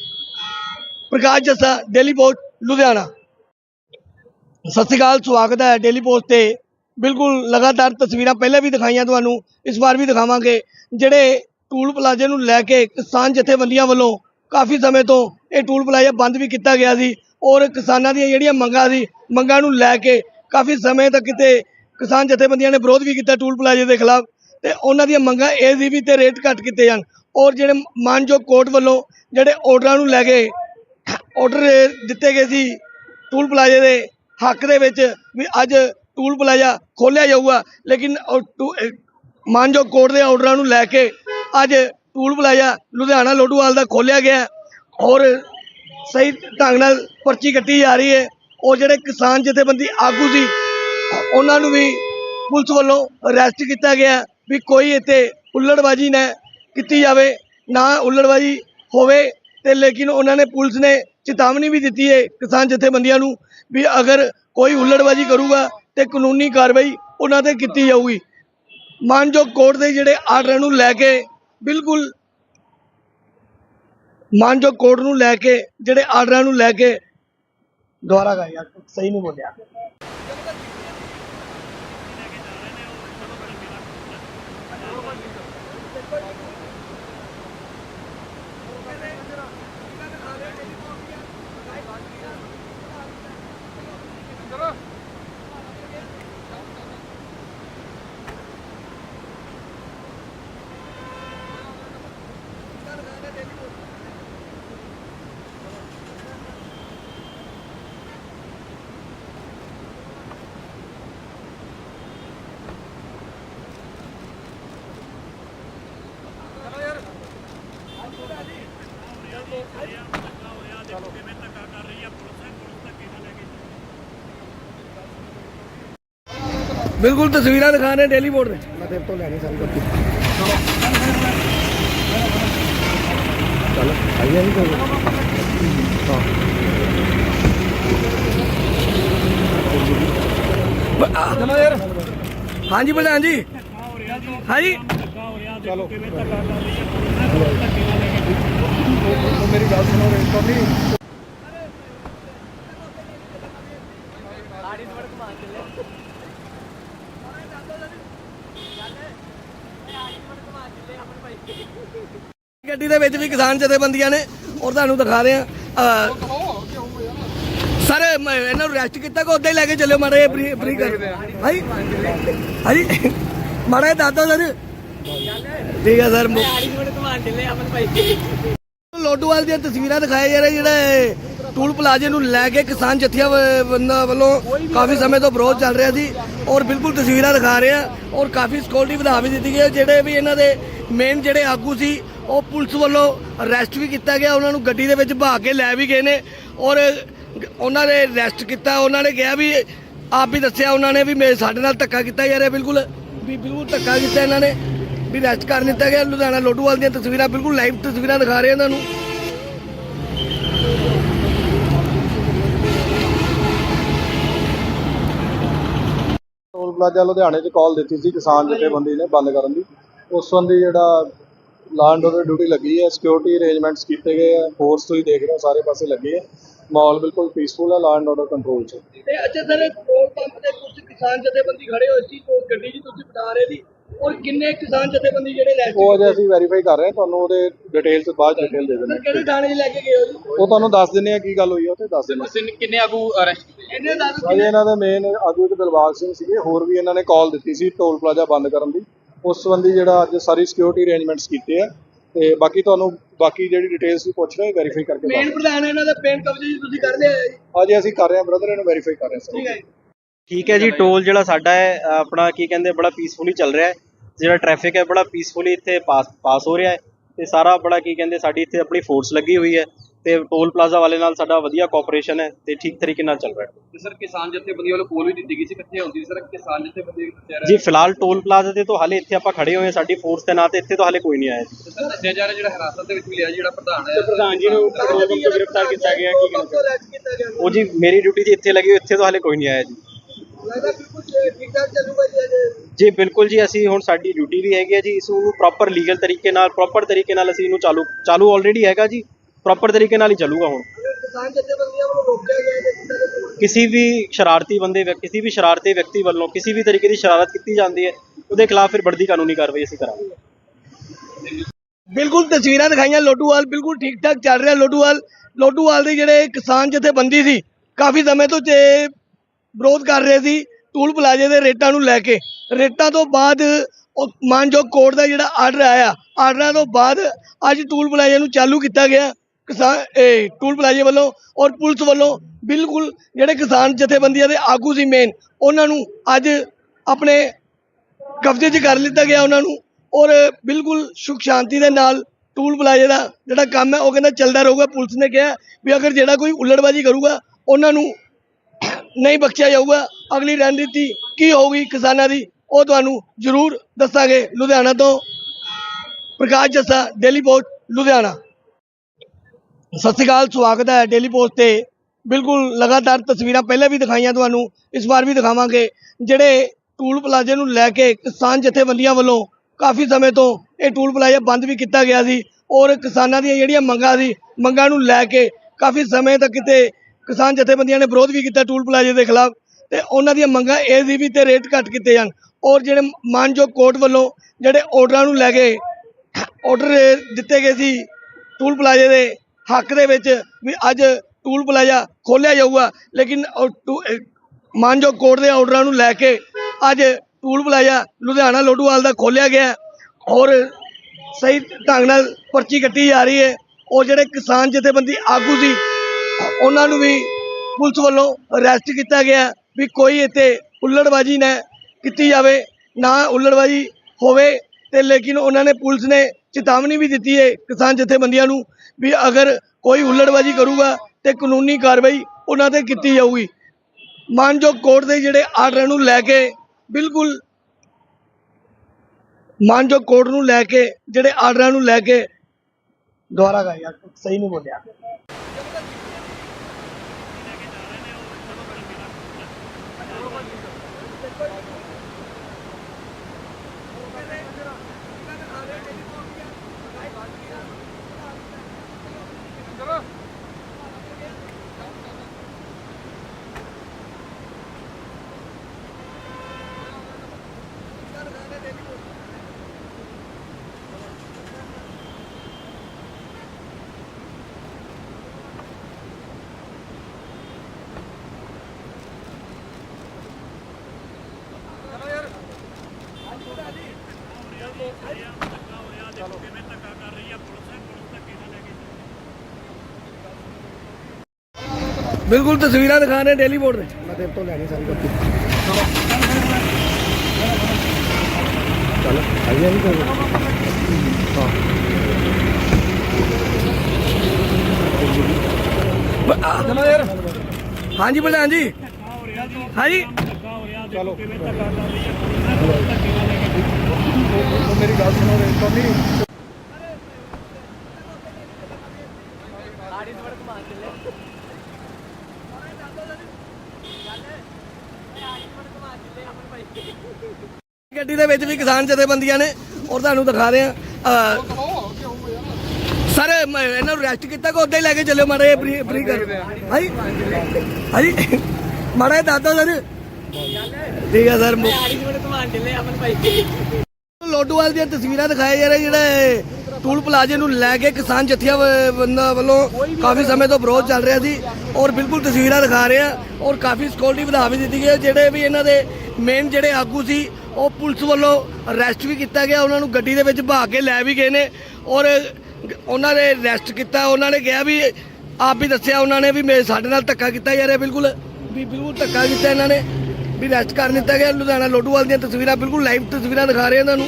Speaker 1: ਪ੍ਰਕਾਸ਼ ਜੱਸਾ ਡੇਲੀ ਪੋਸਟ ਲੁਧਿਆਣਾ। ਸਤਿ ਸ਼੍ਰੀ ਅਕਾਲ, ਸਵਾਗਤ ਹੈ ਡੇਲੀ ਪੋਸਟ ਤੇ। ਬਿਲਕੁਲ ਲਗਾਤਾਰ ਤਸਵੀਰਾਂ ਪਹਿਲਾਂ ਵੀ ਦਿਖਾਈਆਂ ਤੁਹਾਨੂੰ, ਇਸ ਵਾਰ ਵੀ ਦਿਖਾਵਾਂਗੇ, ਜਿਹੜੇ ਟੂਲ ਪਲਾਜ਼ੇ ਨੂੰ ਲੈ ਕੇ ਕਿਸਾਨ ਜਥੇਬੰਦੀਆਂ ਵੱਲੋਂ ਕਾਫੀ ਸਮੇਂ ਤੋਂ ਇਹ ਟੂਲ ਪਲਾਜ਼ਾ ਬੰਦ ਵੀ ਕੀਤਾ ਗਿਆ ਸੀ ਔਰ ਕਿਸਾਨਾਂ ਦੀਆਂ ਜਿਹੜੀਆਂ ਮੰਗਾਂ ਸੀ, ਮੰਗਾਂ ਨੂੰ ਲੈ ਕੇ ਕਾਫੀ ਸਮੇਂ ਤੱਕ ਕਿਤੇ ਕਿਸਾਨ ਜਥੇਬੰਦੀਆਂ ਨੇ ਵਿਰੋਧ ਵੀ ਕੀਤਾ ਟੂਲ ਪਲਾਜ਼ੇ ਦੇ ਖਿਲਾਫ ਤੇ ਉਹਨਾਂ ਦੀਆਂ ਮੰਗਾਂ ਇਹ ਸੀ ਵੀ ਤੇ ਰੇਟ ਘੱਟ ਕੀਤੇ ਜਾਣ। ਔਰ ਜਿਹੜੇ ਮਾਨਯੋਗ ਕੋਰਟ ਵੱਲੋਂ ਜਿਹੜੇ ਆਰਡਰਾਂ ਨੂੰ ਲੈ ਕੇ ਆਰਡਰ ਦਿੱਤੇ ਗਏ ਸੀ ਟੂਲ ਪਲਾਜ਼ੇ ਦੇ ਹੱਕ ਦੇ ਵਿੱਚ ਵੀ ਅੱਜ ਟੂਲ ਪਲਾਜ਼ਾ ਖੋਲਿਆ ਜਾਊਗਾ। ਲੇਕਿਨ ਉਹ ਟੂ- ਅਹ ਮਾਨਯੋਗ ਕੋਰਟ ਦੇ ਆਰਡਰਾਂ ਨੂੰ ਲੈ ਕੇ ਅੱਜ ਟੂਲ ਪਲਾਜ਼ਾ ਲੁਧਿਆਣਾ ਲੋਡੂਵਾਲ ਦਾ ਖੋਲਿਆ ਗਿਆ ਹੈ ਔਰ ਸਹੀ ਢੰਗ ਨਾਲ ਪਰਚੀ ਕੱਟੀ ਜਾ ਰਹੀ ਹੈ। ਉਹ ਜਿਹੜੇ ਕਿਸਾਨ ਜਥੇਬੰਦੀ ਆਗੂ ਸੀ, ਉਹਨਾਂ ਨੂੰ ਵੀ ਪੁਲਿਸ ਵੱਲੋਂ ਅਰੈਸਟ ਕੀਤਾ ਗਿਆ ਵੀ ਕੋਈ ਇੱਥੇ ਹੁੱਲੜਬਾਜੀ ਨਾ ਕੀਤੀ ਜਾਵੇ, ਨਾ ਹੁੱਲੜਬਾਜੀ ਹੋਵੇ ਤੇ ਲੇਕਿਨ ਉਹਨਾਂ ਨੇ ਪੁਲਿਸ ਨੇ ਚੇਤਾਵਨੀ ਵੀ ਦਿੱਤੀ ਹੈ ਕਿਸਾਨ ਜਥੇਬੰਦੀਆਂ ਨੂੰ ਵੀ ਅਗਰ ਕੋਈ ਹੁੱਲੜਬਾਜੀ ਕਰੂਗਾ ਤੇ ਕਾਨੂੰਨੀ ਕਾਰਵਾਈ ਉਹਨਾਂ ਤੇ ਕੀਤੀ ਜਾਊਗੀ। ਮਾਨਯੋਗ ਕੋਰਟ ਦੇ ਜਿਹੜੇ ਆਰਡਰ ਨੂੰ ਲੈ ਕੇ ਬਿਲਕੁਲ ਮਾਨਯੋਗ ਕੋਰਟ ਨੂੰ ਲੈ ਕੇ ਜਿਹੜੇ ਆਰਡਰਾਂ ਨੂੰ ਲੈ ਕੇ ਦੁਬਾਰਾ ਗਾ ਯਾਰ, ਸਹੀ ਨਹੀਂ ਬੋਲਿਆ। ਬਿਲਕੁਲ ਤਸਵੀਰਾਂ ਦਿਖਾ ਰਹੇ ਡੇਲੀ ਬੋਰਡ ਤੇ। ਮੈਂ ਤੇਰੇ ਤੋਂ ਲੈਣੀ ਸਾਰੀ ਬੱਤੀ ਚਲੋ ਆਈਏ ਨਹੀਂ ਹਾਂ ਯਾਰ। ਹਾਂਜੀ ਪ੍ਰਧਾਨ ਜੀ। ਹਾਂਜੀ। ਚਲੋ। ਮੇਰੀ ਗੱਲ ਸੁਣੋ ਰੇਟ ਗੱਡੀ ਦੇ ਵਿੱਚ ਵੀ ਕਿਸਾਨ ਜਥੇਬੰਦੀਆਂ ਨੇ, ਔਰ ਤੁਹਾਨੂੰ ਦਿਖਾ ਰਹੇ ਆ ਸਰ ਇਹਨਾਂ ਨੂੰ ਰੈਸਟ ਕੀਤਾ ਕਿ ਉਦਾਂ ਹੀ ਲੈ ਕੇ ਚੱਲਿਓ, ਮਾੜਾ ਜਿਹਾ ਫ੍ਰੀ ਕਰ। ਹਾਂਜੀ ਹਾਂਜੀ ਮਾੜਾ ਜਿਹਾ ਸਰ। ਠੀਕ ਹੈ ਸਰ ਲੋਡੂਵਾਲ ਦੀਆਂ ਤਸਵੀਰਾਂ ਦਿਖਾਇਆ ਜਾ ਰਿਹਾ, ਜਿਹੜਾ ਟੂਲ ਪਲਾਜ਼ੇ ਨੂੰ ਲੈ ਕੇ ਕਿਸਾਨ ਜਥੀਆਂ ਵੱਲੋਂ ਕਾਫੀ ਸਮੇਂ ਤੋਂ ਵਿਰੋਧ ਚੱਲ ਰਿਹਾ ਸੀ, ਔਰ ਬਿਲਕੁਲ ਤਸਵੀਰਾਂ ਦਿਖਾ ਰਹੇ ਆ ਔਰ ਕਾਫੀ ਸਿਕਿਉਰਿਟੀ ਵਧਾ ਵੀ ਦਿੱਤੀ ਗਈ ਹੈ, ਜਿਹੜੇ ਵੀ ਇਹਨਾਂ ਦੇ ਮੇਨ ਜਿਹੜੇ ਆਗੂ ਸੀ ਉਹ ਪੁਲਿਸ ਵੱਲੋਂ ਅਰੈਸਟ ਵੀ ਕੀਤਾ ਗਿਆ, ਉਹਨਾਂ ਨੂੰ ਗੱਡੀ ਦੇ ਵਿੱਚ ਭਾ ਕੇ ਲੈ ਵੀ ਗਏ ਨੇ ਔਰ ਉਹਨਾਂ ਨੇ ਅਰੈਸਟ ਕੀਤਾ, ਉਹਨਾਂ ਨੇ ਕਿਹਾ ਵੀ, ਆਪ ਵੀ ਦੱਸਿਆ ਉਹਨਾਂ ਨੇ ਵੀ ਮੇਰੇ ਸਾਡੇ ਨਾਲ ਧੱਕਾ ਕੀਤਾ ਜਾ ਰਿਹਾ ਬਿਲਕੁਲ ਵੀ ਬਿਲਕੁਲ ਧੱਕਾ ਕੀਤਾ ਇਹਨਾਂ ਨੇ, ਵੀ ਅਰੈਸਟ ਕਰ ਦਿੱਤਾ ਗਿਆ। ਲੁਧਿਆਣਾ ਲੋਡੂਵਾਲ ਦੀਆਂ ਤਸਵੀਰਾਂ ਬਿਲਕੁਲ ਲਾਈਵ ਤਸਵੀਰਾਂ ਦਿਖਾ ਰਹੇ ਇਹਨਾਂ ਨੂੰ।
Speaker 2: ਟੋਲ ਪਲਾਜ਼ਾ ਲੁਧਿਆਣੇ 'ਚ ਕਾਲ ਦਿੱਤੀ ਸੀ ਕਿਸਾਨ ਜਥੇਬੰਦੀ ਨੇ ਬੰਦ ਕਰਨ ਦੀ। ਉਸ ਸੰਬੰਧੀ ਜਿਹੜਾ ਲਾਂਡ ਆਰਡਰ ਡਿਊਟੀ ਲੱਗੀ ਹੈ ਸਿਕਿਉਰਿਟੀ ਅਰੇਂਜਮੈਂਟਸ ਕੀਤੇ ਗਏ ਆ ਫੋਰਸ ਤੁਸੀਂ ਦੇਖ ਰਹੇ ਹੋ ਸਾਰੇ ਪਾਸੇ ਲੱਗੀ ਹੈ। ਮਾਹੌਲ ਬਿਲਕੁਲ ਪੀਸਫੁਲ ਹੈ ਲਾਂਡ ਆਰਡਰ ਕੰਟਰੋਲ 'ਚ।
Speaker 1: ਤੇ ਅੱਛਾ ਸਰ ਪੈਟਰੋਲ ਪੰਪ ਤੇ ਕੁਝ ਕਿਸਾਨ ਜਥੇਬੰਦੀ ਖੜੇ ਹੋਏ ਸੀ ਉਹ ਗੱਡੀ 'ਚ ਤੁਸੀਂ ਬਿਠਾ ਰਹੇ ਸੀ ਔਰ ਕਿੰਨੇ ਕਿਸਾਨ ਜਥੇਬੰਦੀ ਜਿਹੜੇ ਲੈ
Speaker 2: ਉਹ ਅਜੇ ਅਸੀਂ ਵੈਰੀਫਾਈ ਕਰ ਰਹੇ ਹਾਂ ਤੁਹਾਨੂੰ ਉਹਦੇ ਡਿਟੇਲਸ ਬਾਅਦ ਡਿਟੇਲ ਦੇ ਦਿੰਦੇ
Speaker 1: ਕਿਹੜੇ ਥਾਣੇ 'ਚ ਲੈ ਕੇ ਗਏ ਹੋ ਜੀ?
Speaker 2: ਉਹ ਤੁਹਾਨੂੰ ਦੱਸ ਦਿੰਦੇ ਆ ਕੀ ਗੱਲ ਹੋਈ ਆ ਉਹ ਤੇ ਦੱਸ ਦਿੰਦੇ
Speaker 3: ਕਿੰਨੇ- ਕਿੰਨੇ ਆਗੂ ਅਰੈਸਟ ਕੀਤੇ?
Speaker 1: ਇਹਨੇ ਦੱਸ
Speaker 2: ਅਜੇ ਇਹਨਾਂ ਦੇ ਮੇਨ ਆਗੂ ਇੱਕ ਦਿਲਬਾਗ ਸਿੰਘ ਸੀਗੇ ਹੋਰ ਵੀ ਇਹਨਾਂ ਨੇ ਕਾਲ ਦਿੱਤੀ ਸੀ ਟੋਲ ਪਲਾਜ਼ਾ ਬੰਦ ਕਰਨ ਦੀ। ਉਸ ਸੰਬੰਧੀ ਜਿਹੜਾ ਅੱਜ ਸਾਰੀ ਸਿਕਿਉਰਿਟੀ ਅਰੇਂਜਮੈਂਟਸ ਕੀਤੇ ਆ ਤੇ ਬਾਕੀ ਤੁਹਾਨੂੰ ਬਾਕੀ ਜਿਹੜੀ ਡਿਟੇਲਸ ਵੀ ਪੁੱਛ ਰਹੇ ਵੈਰੀਫਾਈ ਕਰਕੇ
Speaker 1: ਮੇਨ ਪ੍ਰਧਾਨ ਇਹਨਾਂ ਦਾ ਪੇਨ ਕਬਜ਼ੇ ਜੀ ਤੁਸੀਂ ਕਰਦੇ ਆ ਜੀ?
Speaker 2: ਅਜੇ ਅਸੀਂ ਕਰ ਰਹੇ ਹਾਂ ਬ੍ਰਦਰ ਇਹਨੂੰ ਵੈਰੀਫਾਈ ਕਰ ਰਹੇ ਹਾਂ
Speaker 1: ਠੀਕ ਹੈ ਜੀ।
Speaker 4: ਠੀਕ ਹੈ ਜੀ ਟੋਲ ਜਿਹੜਾ ਸਾਡਾ ਹੈ ਆਪਣਾ ਕੀ ਕਹਿੰਦੇ ਬੜਾ ਪੀਸਫੁਲੀ ਚੱਲ ਰਿਹਾ ਹੈ। ਜਿਹੜਾ ਟ੍ਰੈਫਿਕ ਹੈ ਬੜਾ ਪੀਸਫੁਲੀ ਇੱਥੇ ਪਾਸ ਪਾਸ ਹੋ ਰਿਹਾ ਹੈ। ਤੇ ਸਾਰਾ ਬੜਾ ਕੀ ਕਹਿੰਦੇ ਸਾਡੀ ਇੱਥੇ ਆਪਣੀ ਫੋਰਸ ਲੱਗੀ ਹੋਈ ਹੈ। ਤੇ ਟੋਲ ਪਲਾਜ਼ਾ ਵਾਲੇ ਨਾਲ ਸਾਡਾ ਵਧੀਆ ਕੋਆਪਰੇਸ਼ਨ ਹੈ ਤੇ ਠੀਕ ਤਰੀਕੇ ਨਾਲ ਚੱਲ ਰਿਹਾ ਹੈ।
Speaker 3: ਤੇ ਸਰ ਕਿਸਾਨ ਜਥੇਬੰਦੀਆਂ ਵੱਲੋਂ ਕੋਲ ਵੀ ਦਿੱਤੀ ਗਈ ਸੀ ਇਕੱਠੇ ਹੁੰਦੀ ਸੀ। ਸਰ ਕਿਸਾਨ ਜਥੇਬੰਦੀ ਦੱਸਿਆ
Speaker 4: ਜੀ ਫਿਲਹਾਲ ਟੋਲ ਪਲਾਜ਼ਾ ਤੇ ਤਾਂ ਹਾਲੇ ਇੱਥੇ ਆਪਾਂ ਖੜੇ ਹੋਏ ਹਾਂ ਸਾਡੀ ਫੋਰਸ ਦੇ ਨਾਂ ਤੇ ਇੱਥੇ ਤਾਂ ਹਾਲੇ ਕੋਈ ਨਹੀਂ ਆਇਆ ਜੀ।
Speaker 3: ਸਰ ਦੱਸਿਆ ਜਾ ਰਿਹਾ ਜਿਹੜਾ ਹਿਰਾਸਤ ਦੇ ਵਿੱਚ ਵੀ ਲਿਆ ਜਿਹੜਾ ਪ੍ਰਧਾਨ ਹੈ।
Speaker 4: ਪ੍ਰਧਾਨ ਜੀ ਨੂੰ ਪੈਟਰੋਲ ਪੰਪ ਤੋਂ ਗ੍ਰਿਫਤਾਰ ਕੀਤਾ ਗਿਆ ਕੀ
Speaker 1: ਗਿਆ
Speaker 4: ਉਹ ਜੀ ਮੇਰੀ ਡਿਊਟੀ ਜੀ ਇੱਥੇ ਲੱਗੀ ਹੋਈ ਇੱਥੇ ਤਾਂ ਹਾਲੇ ਕੋਈ ਨਹੀਂ ਆਇਆ ਜੀ।
Speaker 1: ਲੱਗਦਾ ਬਿਲਕੁਲ ਠੀਕ ਠਾਕ ਚੱਲੂਗਾ ਜੀ ਅਜੇ।
Speaker 4: ਜੀ ਬਿਲਕੁਲ ਜੀ ਅਸੀਂ ਹੁਣ ਸਾਡੀ ਡਿਊਟੀ ਵੀ ਹੈਗੀ ਹੈ ਜੀ ਇਸ ਨੂੰ ਪ੍ਰੋਪਰ ਲੀਗਲ ਤਰੀਕੇ ਨਾਲ ਪ੍ਰੋਪਰ ਤਰੀਕੇ ਨਾਲ ਅਸੀਂ ਇਹਨੂੰ ਚਾਲੂ ਚਾਲੂ ਆਲਰੇਡੀ ਹੈਗਾ ਜੀ। ਪ੍ਰੋਪਰ ਤਰੀਕੇ ਨਾਲ ਹੀ ਚੱਲੂਗਾ ਹੁਣ।
Speaker 1: ਕਿਸਾਨ ਜਥੇਬੰਦੀਆਂ ਵੱਲੋਂ ਰੋਕਿਆ ਗਿਆ ਤੇ ਕਿੱਦਾਂ
Speaker 4: ਕਿਸੇ ਵੀ ਸ਼ਰਾਰਤੀ ਬੰਦੇ ਵਿਅ- ਕਿਸੇ ਵੀ ਸ਼ਰਾਰਤੀ ਵਿਅਕਤੀ ਵੱਲੋਂ ਕਿਸੇ ਵੀ ਤਰੀਕੇ ਦੀ ਸ਼ਰਾਰਤ ਕੀਤੀ ਜਾਂਦੀ ਹੈ, ਉਹਦੇ ਖਿਲਾਫ ਫਿਰ ਬਣਦੀ ਕਾਨੂੰਨੀ ਕਾਰਵਾਈ ਅਸੀਂ ਕਰਾਂਗੇ।
Speaker 1: ਬਿਲਕੁਲ ਤਸਵੀਰਾਂ ਦਿਖਾਈਆਂ ਲੋਟੂਵਾਲ, ਬਿਲਕੁਲ ਠੀਕ ਠਾਕ ਚੱਲ ਰਿਹਾ ਲੋਟੂਵਾਲ। ਲੋਟੂਵਾਲ ਦੇ ਜਿਹੜੇ ਕਿਸਾਨ ਜਥੇਬੰਦੀ ਸੀ, ਕਾਫੀ ਸਮੇਂ ਤੋਂ ਜੇ ਵਿਰੋਧ ਕਰ ਰਹੇ ਸੀ ਟੂਲ ਪਲਾਜ਼ੇ ਦੇ ਰੇਟਾਂ ਨੂੰ ਲੈ ਕੇ। ਰੇਟਾਂ ਤੋਂ ਬਾਅਦ ਉਹ ਮਾਨਯੋਗ ਕੋਰਟ ਦਾ ਜਿਹੜਾ ਆਰਡਰ ਆਇਆ, ਆਰਡਰਾਂ ਤੋਂ ਬਾਅਦ ਅੱਜ ਟੂਲ ਪਲਾਜ਼ੇ ਨੂੰ ਚਾਲੂ ਕੀਤਾ ਗਿਆ। ਕਿਸਾਨ ਇਹ ਟੂਲ ਪਲਾਜ਼ੇ ਵੱਲੋਂ ਔਰ ਪੁਲਿਸ ਵੱਲੋਂ ਬਿਲਕੁਲ ਜਿਹੜੇ ਕਿਸਾਨ ਜਥੇਬੰਦੀਆਂ ਦੇ ਆਗੂ ਸੀ ਮੇਨ ਉਹਨਾਂ ਨੂੰ ਅੱਜ ਆਪਣੇ ਕਬਜ਼ੇ 'ਚ ਕਰ ਲਿੱਤਾ ਗਿਆ ਉਹਨਾਂ ਨੂੰ ਔਰ ਬਿਲਕੁਲ ਸੁਖ ਸ਼ਾਂਤੀ ਦੇ ਨਾਲ ਟੂਲ ਪਲਾਜ਼ੇ ਦਾ ਜਿਹੜਾ ਕੰਮ ਹੈ, ਉਹ ਕਹਿੰਦਾ ਚੱਲਦਾ ਰਹੂਗਾ। ਪੁਲਿਸ ਨੇ ਕਿਹਾ ਵੀ ਅਗਰ ਜਿਹੜਾ ਕੋਈ ਉਲੜਬਾਜ਼ੀ ਕਰੂਗਾ, ਉਹਨਾਂ ਨੂੰ ਨਹੀਂ ਬਖਸ਼ਿਆ ਜਾਊਗਾ। ਅਗਲੀ ਰਣਨੀਤੀ ਕੀ ਹੋਊਗੀ ਕਿਸਾਨਾਂ ਦੀ, ਉਹ ਤੁਹਾਨੂੰ ਜ਼ਰੂਰ ਦੱਸਾਂਗੇ। ਲੁਧਿਆਣਾ ਤੋਂ ਪ੍ਰਕਾਸ਼ ਜੱਸਾ ਡੇਲੀ ਪੋਸਟ ਲੁਧਿਆਣਾ। ਸਤਿ ਸ਼੍ਰੀ ਅਕਾਲ, ਸਵਾਗਤ ਹੈ ਡੇਲੀ ਪੋਸਟ ਤੇ। ਬਿਲਕੁਲ ਲਗਾਤਾਰ ਤਸਵੀਰਾਂ ਪਹਿਲਾਂ ਵੀ ਦਿਖਾਈਆਂ ਤੁਹਾਨੂੰ, ਇਸ ਵਾਰ ਵੀ ਦਿਖਾਵਾਂਗੇ। ਜਿਹੜੇ ਟੂਲ ਪਲਾਜ਼ੇ ਨੂੰ ਲੈ ਕੇ ਕਿਸਾਨ ਜਥੇਬੰਦੀਆਂ ਵੱਲੋਂ ਕਾਫੀ ਸਮੇਂ ਤੋਂ ਇਹ ਟੂਲ ਪਲਾਜ਼ਾ ਬੰਦ ਵੀ ਕੀਤਾ ਗਿਆ ਸੀ ਔਰ ਕਿਸਾਨਾਂ ਦੀਆਂ ਜਿਹੜੀਆਂ ਮੰਗਾਂ ਸੀ, ਮੰਗਾਂ ਨੂੰ ਲੈ ਕੇ ਕਾਫੀ ਸਮੇਂ ਤੱਕ ਕਿਤੇ ਕਿਸਾਨ ਜਥੇਬੰਦੀਆਂ ਨੇ ਵਿਰੋਧ ਵੀ ਕੀਤਾ ਟੂਲ ਪਲਾਜ਼ੇ ਦੇ ਖਿਲਾਫ। ਤੇ ਉਹਨਾਂ ਦੀਆਂ ਮੰਗਾਂ ਇਹ ਸੀ ਵੀ ਤੇ ਰੇਟ ਘੱਟ ਕੀਤੇ ਜਾਣ। ਔਰ ਜਿਹੜੇ ਮਾਨਯੋਗ ਕੋਰਟ ਵੱਲੋਂ ਜਿਹੜੇ ਆਰਡਰਾਂ ਨੂੰ ਲੈ ਕੇ ਆਰਡਰ ਦਿੱਤੇ ਗਏ ਸੀ ਟੂਲ ਪਲਾਜ਼ੇ ਦੇ ਹੱਕ ਦੇ ਵਿੱਚ ਵੀ ਅੱਜ ਟੂਲ ਪਲਾਜ਼ਾ ਖੋਲਿਆ ਜਾਊਗਾ। ਲੇਕਿਨ ਉਹ ਟੂ- ਅਹ ਮਾਨਯੋਗ ਕੋਰਟ ਦੇ ਆਰਡਰਾਂ ਨੂੰ ਲੈ ਕੇ ਅੱਜ ਟੂਲ ਪਲਾਜ਼ਾ ਲੁਧਿਆਣਾ ਲੋਟੂਵਾਲ ਦਾ ਖੋਲਿਆ ਗਿਆ ਔਰ ਸਹੀ ਢੰਗ ਨਾਲ ਪਰਚੀ ਕੱਟੀ ਜਾ ਰਹੀ ਹੈ। ਉਹ ਜਿਹੜੇ ਕਿਸਾਨ ਜਥੇਬੰਦੀ ਆਗੂ ਸੀ, ਉਹਨਾਂ ਨੂੰ ਵੀ ਪੁਲਿਸ ਵੱਲੋਂ ਅਰੈਸਟ ਕੀਤਾ ਗਿਆ ਵੀ ਕੋਈ ਇੱਥੇ ਉੱਲੜਬਾਜ਼ੀ ਨਾ ਕੀਤੀ ਜਾਵੇ, ਨਾ ਉੱਲੜਬਾਜ਼ੀ ਹੋਵੇ ਤੇ ਲੇਕਿਨ ਉਹਨਾਂ ਨੇ ਪੁਲਿਸ ਨੇ ਚੇਤਾਵਨੀ ਵੀ ਦਿੱਤੀ ਹੈ ਕਿਸਾਨ ਜਥੇਬੰਦੀਆਂ ਨੂੰ ਵੀ ਅਗਰ ਕੋਈ ਹੁੱਲੜਬਾਜੀ ਕਰੂਗਾ ਤੇ ਕਾਨੂੰਨੀ ਕਾਰਵਾਈ ਉਹਨਾਂ ਤੇ ਕੀਤੀ ਜਾਊਗੀ। ਮਾਨਯੋਗ ਕੋਰਟ ਦੇ ਜਿਹੜੇ ਆਰਡਰ ਨੂੰ ਲੈ ਕੇ ਬਿਲਕੁਲ ਮਾਨਯੋਗ ਕੋਰਟ ਨੂੰ ਲੈ ਕੇ ਜਿਹੜੇ ਆਰਡਰਾਂ ਨੂੰ ਲੈ ਕੇ ਦੁਬਾਰਾ ਗਾ ਯਾਰ ਸਹੀ ਨਹੀਂ ਬੋਲਿਆ। ਬਿਲਕੁਲ ਤਸਵੀਰਾਂ ਦਿਖਾ ਰਹੇ ਡੇਲੀ ਬੋਰਡ ਤੇ। ਮੈਂ ਤੇਰੇ ਤੋਂ ਲੈਣੀ ਸਾਰੀ ਕਾਪੀ। ਚਲ ਆਈਏ ਨਹੀਂ ਕਰ ਹਾਂ ਯਾਰ ਹਾਂਜੀ ਪ੍ਰਧਾਨ ਜੀ। ਹਾਂਜੀ। ਚਲੋ। ਮੇਰੀ ਗੱਲ ਸੁਣੋ ਰੇ ਟੋਨੀ ਗੱਡੀ ਦੇ ਵਿੱਚ ਵੀ ਕਿਸਾਨ ਜਥੇਬੰਦੀਆਂ ਨੇ ਔਰ ਤੁਹਾਨੂੰ ਦਿਖਾ ਰਹੇ ਆ ਸਰ ਇਹਨਾਂ ਨੂੰ ਰੈਸਟ ਕੀਤਾ ਕਿ ਉਦਾਂ ਹੀ ਲੈ ਕੇ ਚੱਲਿਓ ਮਾੜੇ ਫ੍ਰੀ ਫ੍ਰੀ ਕਰ। ਹਾਂਜੀ ਹਾਂਜੀ ਮਾੜਾ ਜਿਹਾ ਦਿਓ ਸਰ। ਠੀਕ ਹੈ ਸਰ ਲੋਡੂਵਾਲ ਦੀਆਂ ਤਸਵੀਰਾਂ ਦਿਖਾਏ ਜਾ ਰਹੇ ਜਿਹੜੇ ਟੂਲ ਪਲਾਜ਼ੇ ਨੂੰ ਲੈ ਕੇ ਕਿਸਾਨ ਜਥੀਆਂ ਬੰਦਾ ਵੱਲੋਂ ਕਾਫੀ ਸਮੇਂ ਤੋਂ ਵਿਰੋਧ ਚੱਲ ਰਿਹਾ ਸੀ ਔਰ ਬਿਲਕੁਲ ਤਸਵੀਰਾਂ ਦਿਖਾ ਰਹੇ ਆ ਔਰ ਕਾਫੀ ਸਿਕਿਉਰਿਟੀ ਵਧਾ ਵੀ ਦਿੱਤੀ ਗਈ ਹੈ। ਜਿਹੜੇ ਵੀ ਇਹਨਾਂ ਦੇ ਮੇਨ ਜਿਹੜੇ ਆਗੂ ਸੀ, ਉਹ ਪੁਲਿਸ ਵੱਲੋਂ ਅਰੈਸਟ ਵੀ ਕੀਤਾ ਗਿਆ। ਉਹਨਾਂ ਨੂੰ ਗੱਡੀ ਦੇ ਵਿੱਚ ਭਾ ਕੇ ਲੈ ਵੀ ਗਏ ਨੇ ਔਰ ਉਹਨਾਂ ਨੇ ਅਰੈਸਟ ਕੀਤਾ। ਉਹਨਾਂ ਨੇ ਕਿਹਾ ਵੀ, ਆਪ ਵੀ ਦੱਸਿਆ, ਉਹਨਾਂ ਨੇ ਵੀ ਮੇਰੇ ਸਾਡੇ ਨਾਲ ਧੱਕਾ ਕੀਤਾ ਜਾ ਰਿਹਾ। ਬਿਲਕੁਲ, ਵੀ ਬਿਲਕੁਲ ਧੱਕਾ ਕੀਤਾ ਇਹਨਾਂ ਨੇ, ਵੀ ਰੈਸਟ ਕਰ ਦਿੱਤਾ ਗਿਆ। ਲੁਧਿਆਣਾ ਲੋਡੂਵਾਲ ਦੀਆਂ ਤਸਵੀਰਾਂ ਬਿਲਕੁਲ ਲਾਈਵ ਤਸਵੀਰਾਂ ਦਿਖਾ ਰਹੇ ਇਹਨਾਂ
Speaker 2: ਨੂੰ।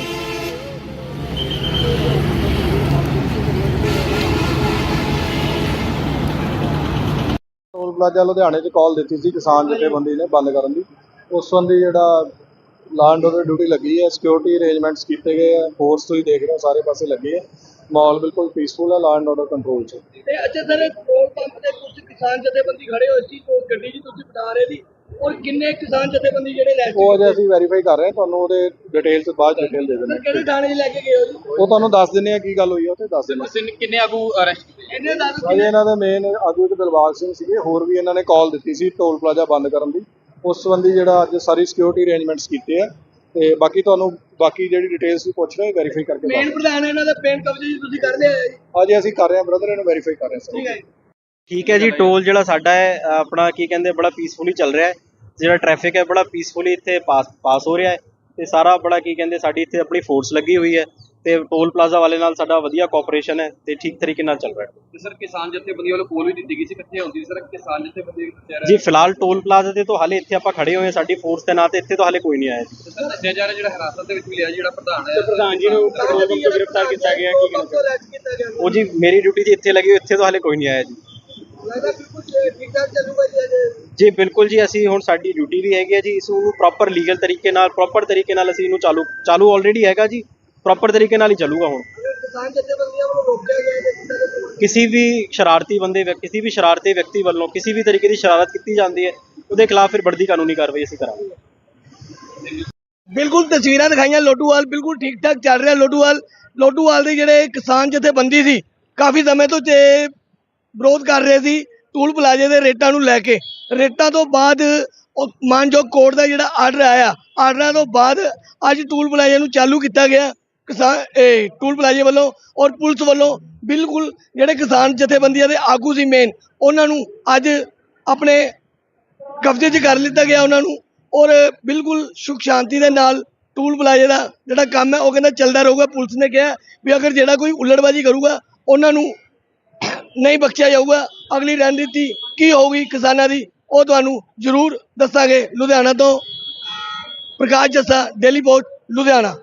Speaker 2: ਪਲਾਜ਼ਾ ਲੁਧਿਆਣੇ 'ਚ ਕਾਲ ਦਿੱਤੀ ਸੀ ਕਿਸਾਨ ਜਥੇਬੰਦੀ ਨੇ ਬੰਦ ਕਰਨ ਦੀ। ਉਸ ਸੰਬੰਧੀ ਜਿਹੜਾ ਲਾਂਡ ਆਰਡਰ ਡਿਊਟੀ ਲੱਗੀ ਹੈ ਸਿਕਿਉਰਿਟੀ ਅਰੇਂਜਮੈਂਟਸ ਕੀਤੇ ਗਏ ਆ ਫੋਰਸ ਤੁਸੀਂ ਦੇਖ ਰਹੇ ਹੋ, ਸਾਰੇ ਪਾਸੇ ਲੱਗੇ ਹੈ ਮਾਹੌਲ ਬਿਲਕੁਲ ਪੀਸਫੁਲ ਹੈ ਲਾਂਡ ਆਰਡਰ ਕੰਟਰੋਲ 'ਚ।
Speaker 1: ਤੇ ਅੱਛਾ ਸਰ ਪੈਟਰੋਲ ਪੰਪ ਤੇ ਕੁਝ ਕਿਸਾਨ ਜਥੇਬੰਦੀ ਖੜੇ ਹੋਏ ਸੀ ਉਹ ਗੱਡੀ 'ਚ ਤੁਸੀਂ ਬਿਠਾ ਰਹੇ ਸੀ ਔਰ ਕਿੰਨੇ ਕਿਸਾਨ ਜਥੇਬੰਦੀ ਜਿਹੜੇ ਲੈ
Speaker 2: ਉਹ ਅਜੇ ਅਸੀਂ ਵੈਰੀਫਾਈ ਕਰ ਰਹੇ ਹਾਂ ਤੁਹਾਨੂੰ ਉਹਦੇ ਡਿਟੇਲਸ ਬਾਅਦ ਡਿਟੇਲ ਦੇ ਦਿੰਦੇ
Speaker 1: ਕਿਹੜੇ ਥਾਣੇ 'ਚ ਲੈ ਕੇ ਗਏ ਹੋ ਜੀ?
Speaker 2: ਉਹ ਤੁਹਾਨੂੰ ਦੱਸ ਦਿੰਦੇ ਆ ਕੀ ਗੱਲ ਹੋਈ ਹੈ ਉਹ ਤੇ ਦੱਸ ਦਿੰਦੇ
Speaker 3: ਕਿੰਨੇ- ਕਿੰਨੇ ਆਗੂ ਅਰੈਸਟ ਕੀਤੇ?
Speaker 1: ਇਹਨੇ ਦੱਸ
Speaker 2: ਅਜੇ ਇਹਨਾਂ ਦੇ ਮੇਨ ਆਗੂ ਇੱਕ ਦਿਲਬਾਗ ਸਿੰਘ ਸੀਗੇ ਹੋਰ ਵੀ ਇਹਨਾਂ ਨੇ ਕਾਲ ਦਿੱਤੀ ਸੀ ਟੋਲ ਪਲਾਜ਼ਾ ਬੰਦ ਕਰਨ ਦੀ। ਉਸ ਸੰਬੰਧੀ ਜਿਹੜਾ ਅੱਜ ਸਾਰੀ ਸਿਕਿਉਰਿਟੀ ਅਰੇਂਜਮੈਂਟਸ ਕੀਤੇ ਆ ਤੇ ਬਾਕੀ ਤੁਹਾਨੂੰ ਬਾਕੀ ਜਿਹੜੀ ਡਿਟੇਲਸ ਵੀ ਪੁੱਛ ਰਹੇ ਵੈਰੀਫਾਈ ਕਰਕੇ
Speaker 1: ਮੇਨ ਪ੍ਰਧਾਨ ਇਹਨਾਂ ਦਾ ਪੇਨ ਕਬਜ਼ੇ ਜੀ ਤੁਸੀਂ ਕਰ ਲਿਆ ਹੈ ਜੀ?
Speaker 2: ਅਜੇ ਅਸੀਂ ਕਰ ਰਹੇ ਹਾਂ ਬ੍ਰਦਰ ਇਹਨੂੰ ਵੈਰੀਫਾਈ ਕਰ ਰਹੇ ਹਾਂ
Speaker 1: ਠੀਕ ਹੈ ਜੀ।
Speaker 4: ਠੀਕ ਹੈ ਜੀ ਟੋਲ ਜਿਹੜਾ ਸਾਡਾ ਹੈ ਆਪਣਾ ਕੀ ਕਹਿੰਦੇ ਬੜਾ ਪੀਸਫੁਲੀ ਚੱਲ ਰਿਹਾ ਹੈ। ਜਿਹੜਾ ਟ੍ਰੈਫਿਕ ਹੈ ਬੜਾ ਪੀਸਫੁਲੀ ਇੱਥੇ ਪਾਸ ਪਾਸ ਹੋ ਰਿਹਾ ਹੈ। ਤੇ ਸਾਰਾ ਬੜਾ ਕੀ ਕਹਿੰਦੇ ਸਾਡੀ ਇੱਥੇ ਆਪਣੀ ਫੋਰਸ ਲੱਗੀ ਹੋਈ ਹੈ। ਤੇ ਟੋਲ ਪਲਾਜ਼ਾ ਵਾਲੇ ਨਾਲ ਸਾਡਾ ਵਧੀਆ ਕੋਆਪਰੇਸ਼ਨ ਹੈ ਤੇ ਠੀਕ ਤਰੀਕੇ ਨਾਲ ਚੱਲ ਰਿਹਾ ਹੈ।
Speaker 3: ਤੇ ਸਰ ਕਿਸਾਨ ਜਥੇਬੰਦੀਆਂ ਵੱਲੋਂ ਕੋਲ ਵੀ ਦਿੱਤੀ ਗਈ ਸੀ ਇਕੱਠੇ ਹੁੰਦੀ ਸੀ। ਸਰ ਕਿਸਾਨ ਜਥੇਬੰਦੀ
Speaker 4: ਜੀ ਫਿਲਹਾਲ ਟੋਲ ਪਲਾਜ਼ਾ ਤੇ ਤੋਂ ਹਾਲੇ ਇੱਥੇ ਆਪਾਂ ਖੜੇ ਹੋਏ ਹਾਂ ਸਾਡੀ ਫੋਰਸ ਦੇ ਨਾਂ ਤੇ ਇੱਥੇ ਤੋਂ ਹਾਲੇ ਕੋਈ ਨਹੀਂ ਆਇਆ ਜੀ।
Speaker 3: ਸਰ ਦੱਸਿਆ ਜਾ ਰਿਹਾ ਜਿਹੜਾ ਹਿਰਾਸਤ ਦੇ ਵਿੱਚ ਵੀ ਲਿਆ ਜਿਹੜਾ ਪ੍ਰਧਾਨ ਹੈ।
Speaker 4: ਪ੍ਰਧਾਨ ਜੀ ਨੂੰ ਤੋਂ ਗ੍ਰਿਫਤਾਰ ਕੀਤਾ ਗਿਆ ਕੀ ਉਹ ਜੀ ਮੇਰੀ ਡਿਊਟੀ ਜੀ ਇੱਥੇ ਲੱਗੀ ਹੋਈ ਇੱਥੇ ਤੋਂ ਹਾਲੇ ਕੋਈ ਨਹੀਂ ਆਇਆ ਜੀ।
Speaker 1: ਜੀ
Speaker 4: ਬਿਲਕੁਲ ਜੀ ਅਸੀਂ ਹੁਣ ਸਾਡੀ ਡਿਊਟੀ ਵੀ ਹੈਗੀ ਹੈ ਜੀ ਇਸ ਨੂੰ ਪ੍ਰੋਪਰ ਲੀਗਲ ਤਰੀਕੇ ਨਾਲ ਪ੍ਰੋਪਰ ਤਰੀਕੇ ਨਾਲ ਅਸੀਂ ਇਹਨੂੰ ਚਾਲੂ ਚਾਲੂ ਆਲਰੇਡੀ ਹੈਗਾ ਜੀ ਪ੍ਰੋਪਰ ਤਰੀਕੇ ਨਾਲ ਹੀ ਚੱਲੂਗਾ ਹੁਣ। ਕਿਸੇ ਵੀ ਸ਼ਰਾਰਤੀ ਬੰਦੇ ਕਿਸੇ ਵੀ ਸ਼ਰਾਰਤੀ ਵਿਅਕਤੀ ਵੱਲੋਂ ਕਿਸੇ ਵੀ ਤਰੀਕੇ ਦੀ ਸ਼ਰਾਰਤ ਕੀਤੀ ਜਾਂਦੀ ਹੈ ਉਹਦੇ ਖਿਲਾਫ ਫਿਰ ਬਣਦੀ ਕਾਨੂੰਨੀ ਕਾਰਵਾਈ ਅਸੀਂ ਕਰਾਂਗੇ।
Speaker 1: ਬਿਲਕੁਲ ਤਸਵੀਰਾਂ ਦਿਖਾਈਆਂ ਲੋਟੂਵਾਲ ਬਿਲਕੁਲ ਠੀਕ ਠਾਕ ਚੱਲ ਰਿਹਾ ਲੋਟੂਵਾਲ। ਲੋਟੂਵਾਲ ਦੇ ਜਿਹੜੇ ਕਿਸਾਨ ਜਥੇਬੰਦੀ ਸੀ ਕਾਫੀ ਸਮੇਂ ਤੋਂ ਜੇ ਵਿਰੋਧ ਕਰ ਰਹੇ ਸੀ ਟੂਲ ਪਲਾਜ਼ੇ ਦੇ ਰੇਟਾਂ ਨੂੰ ਲੈ ਕੇ। ਰੇਟਾਂ ਤੋਂ ਬਾਅਦ ਉਹ ਮਾਨਯੋਗ ਕੋਰਟ ਦਾ ਜਿਹੜਾ ਆਰਡਰ ਆਇਆ, ਆਰਡਰਾਂ ਤੋਂ ਬਾਅਦ ਅੱਜ ਟੂਲ ਪਲਾਜ਼ੇ ਨੂੰ ਚਾਲੂ ਕੀਤਾ ਗਿਆ। ਕਿਸਾਨ, ਇਹ ਟੂਲ ਪਲਾਜ਼ੇ ਵੱਲੋਂ ਔਰ ਪੁਲਿਸ ਵੱਲੋਂ ਬਿਲਕੁਲ ਜਿਹੜੇ ਕਿਸਾਨ ਜਥੇਬੰਦੀਆਂ ਦੇ ਆਗੂ ਸੀ ਮੇਨ ਉਹਨਾਂ ਨੂੰ ਅੱਜ ਆਪਣੇ ਕਬਜ਼ੇ 'ਚ ਕਰ ਲਿੱਤਾ ਗਿਆ ਉਹਨਾਂ ਨੂੰ ਔਰ ਬਿਲਕੁਲ ਸੁਖ ਸ਼ਾਂਤੀ ਦੇ ਨਾਲ ਟੂਲ ਪਲਾਜ਼ੇ ਦਾ ਜਿਹੜਾ ਕੰਮ ਹੈ ਉਹ ਕਹਿੰਦਾ ਚੱਲਦਾ ਰਹੂਗਾ। ਪੁਲਿਸ ਨੇ ਕਿਹਾ ਵੀ ਅਗਰ ਜਿਹੜਾ ਕੋਈ ਉਲੜਬਾਜ਼ੀ ਕਰੂਗਾ, ਉਹਨਾਂ ਨੂੰ ਨਹੀਂ ਬਖਸ਼ਿਆ ਜਾਊਗਾ। ਅਗਲੀ ਰਣਨੀਤੀ ਕੀ ਹੋਊਗੀ ਕਿਸਾਨਾਂ ਦੀ, ਉਹ ਤੁਹਾਨੂੰ ਜ਼ਰੂਰ ਦੱਸਾਂਗੇ ਲੁਧਿਆਣਾ ਤੋਂ। Prakash Jassa daily post Ludhiana.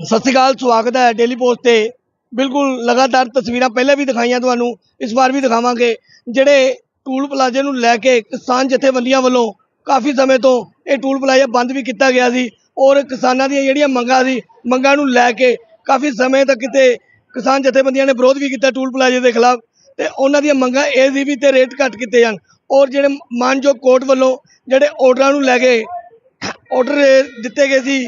Speaker 1: ਸਤਿ ਸ਼੍ਰੀ ਅਕਾਲ, ਸਵਾਗਤ ਹੈ ਡੇਲੀ ਪੋਸਟ ਤੇ। ਬਿਲਕੁਲ ਲਗਾਤਾਰ ਤਸਵੀਰਾਂ ਪਹਿਲਾਂ ਵੀ ਦਿਖਾਈਆਂ ਤੁਹਾਨੂੰ, ਇਸ ਵਾਰ ਵੀ ਦਿਖਾਵਾਂਗੇ। ਜਿਹੜੇ ਟੂਲ ਪਲਾਜ਼ੇ ਨੂੰ ਲੈ ਕੇ ਕਿਸਾਨ ਜਥੇਬੰਦੀਆਂ ਵੱਲੋਂ ਕਾਫੀ ਸਮੇਂ ਤੋਂ ਇਹ ਟੂਲ ਪਲਾਜ਼ਾ ਬੰਦ ਵੀ ਕੀਤਾ ਗਿਆ ਸੀ ਔਰ ਕਿਸਾਨਾਂ ਦੀਆਂ ਜਿਹੜੀਆਂ ਮੰਗਾਂ ਸੀ, ਮੰਗਾਂ ਨੂੰ ਲੈ ਕੇ ਕਾਫੀ ਸਮੇਂ ਤੱਕ ਕਿਤੇ ਕਿਸਾਨ ਜਥੇਬੰਦੀਆਂ ਨੇ ਵਿਰੋਧ ਵੀ ਕੀਤਾ ਟੂਲ ਪਲਾਜ਼ੇ ਦੇ ਖਿਲਾਫ ਤੇ ਉਹਨਾਂ ਦੀਆਂ ਮੰਗਾਂ ਇਹ ਸੀ ਵੀ ਤੇ ਰੇਟ ਘੱਟ ਕੀਤੇ ਜਾਣ। ਔਰ ਜਿਹੜੇ ਮਾਨਯੋਗ ਕੋਰਟ ਵੱਲੋਂ ਜਿਹੜੇ ਆਰਡਰਾਂ ਨੂੰ ਲੈ ਕੇ ਆਰਡਰ ਦਿੱਤੇ ਗਏ ਸੀ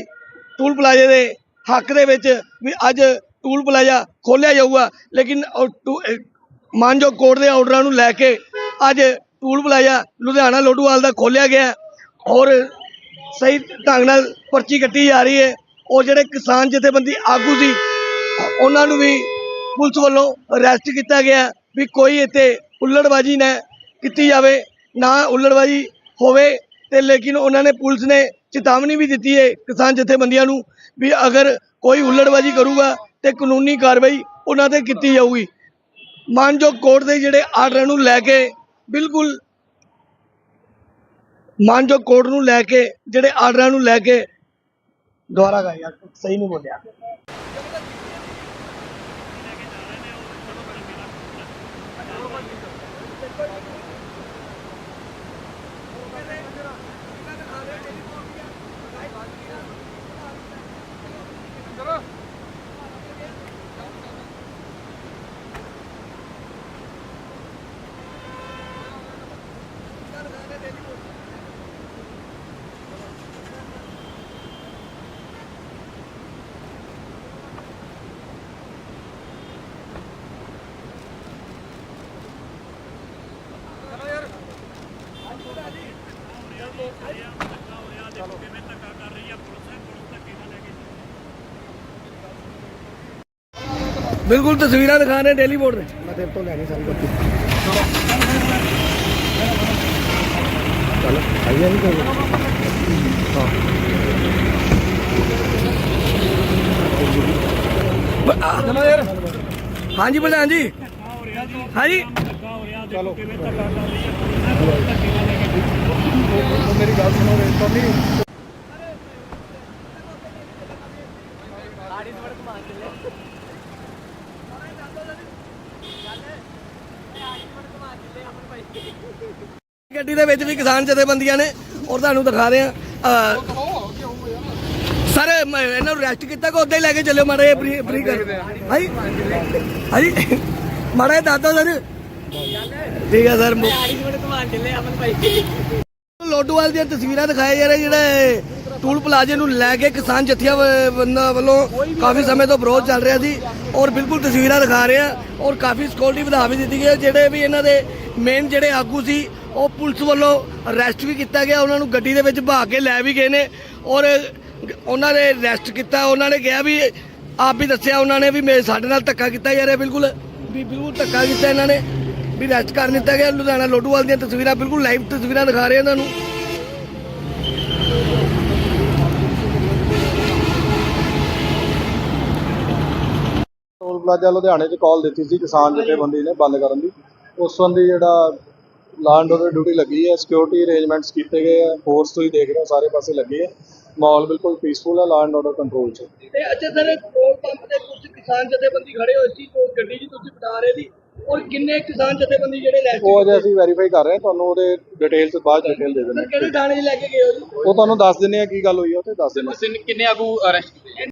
Speaker 1: ਟੂਲ ਪਲਾਜ਼ੇ ਦੇ ਹੱਕ ਦੇ ਵਿੱਚ ਵੀ ਅੱਜ ਟੂਲ ਪਲਾਜ਼ਾ ਖੋਲਿਆ ਜਾਊਗਾ, ਲੇਕਿਨ ਉਹ ਟੂ- ਮਾਨਯੋਗ ਕੋਰਟ ਦੇ ਆਰਡਰਾਂ ਨੂੰ ਲੈ ਕੇ ਅੱਜ ਟੂਲ ਪਲਾਜ਼ਾ ਲੁਧਿਆਣਾ ਲੋਡੂਵਾਲ ਦਾ ਖੋਲਿਆ ਗਿਆ ਔਰ ਸਹੀ ਢੰਗ ਨਾਲ ਪਰਚੀ ਕੱਟੀ ਜਾ ਰਹੀ ਹੈ। ਔਰ ਜਿਹੜੇ ਕਿਸਾਨ ਜਥੇਬੰਦੀ ਆਗੂ ਸੀ ਉਹਨਾਂ ਨੂੰ ਵੀ ਪੁਲਿਸ ਵੱਲੋਂ ਅਰੈਸਟ ਕੀਤਾ ਗਿਆ ਵੀ ਕੋਈ ਇੱਥੇ ਉੱਲੜਬਾਜ਼ੀ ਨਾ ਕੀਤੀ ਜਾਵੇ, ਨਾ ਉੱਲੜਬਾਜ਼ੀ ਹੋਵੇ ਤੇ ਲੇਕਿਨ ਉਹਨਾਂ ਨੇ ਪੁਲਿਸ ਨੇ ਚੇਤਾਵਨੀ ਵੀ ਦਿੱਤੀ ਹੈ ਕਿਸਾਨ ਜਥੇਬੰਦੀਆਂ ਨੂੰ ਵੀ ਅਗਰ ਕੋਈ ਉੱਲੜਬਾਜ਼ੀ ਕਰੂਗਾ ਤੇ ਕਾਨੂੰਨੀ ਕਾਰਵਾਈ ਉਹਨਾਂ ਤੇ ਕੀਤੀ ਜਾਊਗੀ। ਮਾਨਯੋਗ ਕੋਰਟ ਦੇ ਜਿਹੜੇ ਆਰਡਰ ਨੂੰ ਲੈ ਕੇ ਬਿਲਕੁਲ ਮਾਨਯੋਗ ਕੋਰਟ ਨੂੰ ਲੈ ਕੇ ਜਿਹੜੇ ਆਰਡਰਾਂ ਨੂੰ ਲੈ ਕੇ ਦੁਬਾਰਾ ਗਾ ਯਾਰ, ਸਹੀ ਨਹੀਂ ਬੋਲਿਆ। Thank you. ਬਿਲਕੁਲ ਤਸਵੀਰਾਂ ਦਿਖਾ ਰਹੇ ਡੇਲੀ ਬੋਰਡ ਤੇ। ਮੈਂ ਤੇਰੇ ਤੋਂ ਲੈਣੀ ਸਾਰੀ ਕਾਪੀ ਚੱਲ ਆਈਆ ਨਹੀਂ ਕੋਈ ਹਾਂ ਚਲੋ ਯਾਰ ਹਾਂਜੀ ਪ੍ਰਧਾਨ ਜੀ। ਹਾਂਜੀ।
Speaker 2: ਚਲੋ। ਮੇਰੀ ਗੱਲ ਸੁਣੋ ਰੇ ਤੋਂ ਨਹੀਂ
Speaker 1: ਗੱਡੀ ਦੇ ਵਿੱਚ ਵੀ ਕਿਸਾਨ ਜਥੇਬੰਦੀਆਂ ਨੇ ਔਰ ਤੁਹਾਨੂੰ ਦਿਖਾ ਰਹੇ ਆ ਸਰ ਇਹਨਾਂ ਨੂੰ ਰੈਸਟ ਕੀਤਾ ਕਿ ਉਦਾਂ ਹੀ ਲੈ ਕੇ ਚੱਲਿਓ, ਮਾੜਾ ਜਿਹਾ ਫ੍ਰੀ ਕਰ ਹਾਂਜੀ ਹਾਂਜੀ ਮਾੜਾ ਜਿਹਾ ਦੱਸ ਸਰ। ਠੀਕ ਹੈ ਸਰ ਲੋਡੂਵਾਲ ਦੀਆਂ ਤਸਵੀਰਾਂ ਦਿਖਾਏ ਜਾ ਰਿਹਾ ਜਿਹੜਾ ਟੂਲ ਪਲਾਜ਼ੇ ਨੂੰ ਲੈ ਕੇ ਕਿਸਾਨ ਜਥੀਆਂ ਵੱਲੋਂ ਕਾਫੀ ਸਮੇਂ ਤੋਂ ਵਿਰੋਧ ਚੱਲ ਰਿਹਾ ਸੀ ਔਰ ਬਿਲਕੁਲ ਤਸਵੀਰਾਂ ਦਿਖਾ ਰਹੇ ਆ ਔਰ ਕਾਫੀ ਸਿਕਿਉਰਿਟੀ ਵਧਾ ਵੀ ਦਿੱਤੀ ਗਈ ਹੈ, ਜਿਹੜੇ ਵੀ ਇਹਨਾਂ ਦੇ ਮੇਨ ਜਿਹੜੇ ਆਗੂ ਸੀ ਉਹ ਪੁਲਿਸ ਵੱਲੋਂ ਅਰੈਸਟ ਵੀ ਕੀਤਾ ਗਿਆ, ਉਹਨਾਂ ਨੂੰ ਗੱਡੀ ਦੇ ਵਿੱਚ ਭਾ ਕੇ ਲੈ ਵੀ ਗਏ ਨੇ ਔਰ ਉਹਨਾਂ ਨੇ ਅਰੈਸਟ ਕੀਤਾ, ਉਹਨਾਂ ਨੇ ਕਿਹਾ ਵੀ ਆਪ ਵੀ ਦੱਸਿਆ, ਉਹਨਾਂ ਨੇ ਵੀ ਮੇਰੇ ਸਾਡੇ ਨਾਲ ਧੱਕਾ ਕੀਤਾ ਯਾਰ, ਇਹ ਬਿਲਕੁਲ ਵੀ ਬਿਲਕੁਲ ਧੱਕਾ ਕੀਤਾ ਇਹਨਾਂ ਨੇ, ਵੀ ਅਰੈਸਟ ਕਰ ਦਿੱਤਾ ਗਿਆ, ਲੁਧਿਆਣਾ ਲੋਡੂਵਾਲ ਦੀਆਂ ਤਸਵੀਰਾਂ, ਬਿਲਕੁਲ ਲਾਈਵ ਤਸਵੀਰਾਂ ਦਿਖਾ ਰਹੇ ਇਹਨਾਂ ਨੂੰ।
Speaker 2: ਟੋਲ ਪਲਾਜ਼ਾ ਲੁਧਿਆਣੇ 'ਚ ਕਾਲ ਦਿੱਤੀ ਸੀ ਕਿਸਾਨ ਜਥੇਬੰਦੀ ਨੇ ਬੰਦ ਕਰਨ ਦੀ। ਉਸ ਸੰਬੰਧੀ ਜਿਹੜਾ ਲਾਂਡ ਆਰਡਰ ਡਿਊਟੀ ਲੱਗੀ ਹੈ ਸਿਕਿਉਰਿਟੀ ਅਰੇਂਜਮੈਂਟਸ ਕੀਤੇ ਗਏ ਆ ਫੋਰਸ ਤੁਸੀਂ ਦੇਖ ਰਹੇ ਹੋ ਸਾਰੇ ਪਾਸੇ ਲੱਗੀ ਹੈ ਮਾਹੌਲ ਬਿਲਕੁਲ ਪੀਸਫੁਲ ਹੈ ਲਾਂਡ ਆਰਡਰ ਕੰਟਰੋਲ 'ਚ।
Speaker 1: ਤੇ ਅੱਛਾ ਸਰ ਪੈਟਰੋਲ ਪੰਪ ਤੇ ਕੁਝ ਕਿਸਾਨ ਜਥੇਬੰਦੀ ਖੜੇ ਹੋਏ ਸੀ ਉਹ ਗੱਡੀ 'ਚ ਤੁਸੀਂ ਬਤਾ ਰਹੇ ਸੀ ਔਰ ਕਿੰਨੇ ਕਿਸਾਨ ਜਥੇਬੰਦੀ ਜਿਹੜੇ ਅਰੈਸਟ
Speaker 2: ਉਹ ਅਜੇ ਅਸੀਂ ਵੈਰੀਫਾਈ ਕਰ ਰਹੇ ਹਾਂ ਤੁਹਾਨੂੰ ਉਹਦੇ ਡਿਟੇਲ 'ਚ ਬਾਅਦ ਡਿਟੇਲ ਦੇ ਦਿੰਦੇ
Speaker 1: ਕਿਹੜੇ ਥਾਣੇ 'ਚ ਲੈ ਕੇ ਗਏ ਹੋ ਜੀ?
Speaker 2: ਹਾਂ ਉਹ ਤੁਹਾਨੂੰ ਦੱਸ ਦਿੰਦੇ ਆ ਕੀ ਗੱਲ ਹੋਈ ਹੈ ਉਹ ਤੇ ਦੱਸ ਦਿੰਦੇ ਹਾਂ।
Speaker 3: ਕਿੰਨੇ ਆਗੂ ਅਰੈਸਟ ਕੀਤੇ?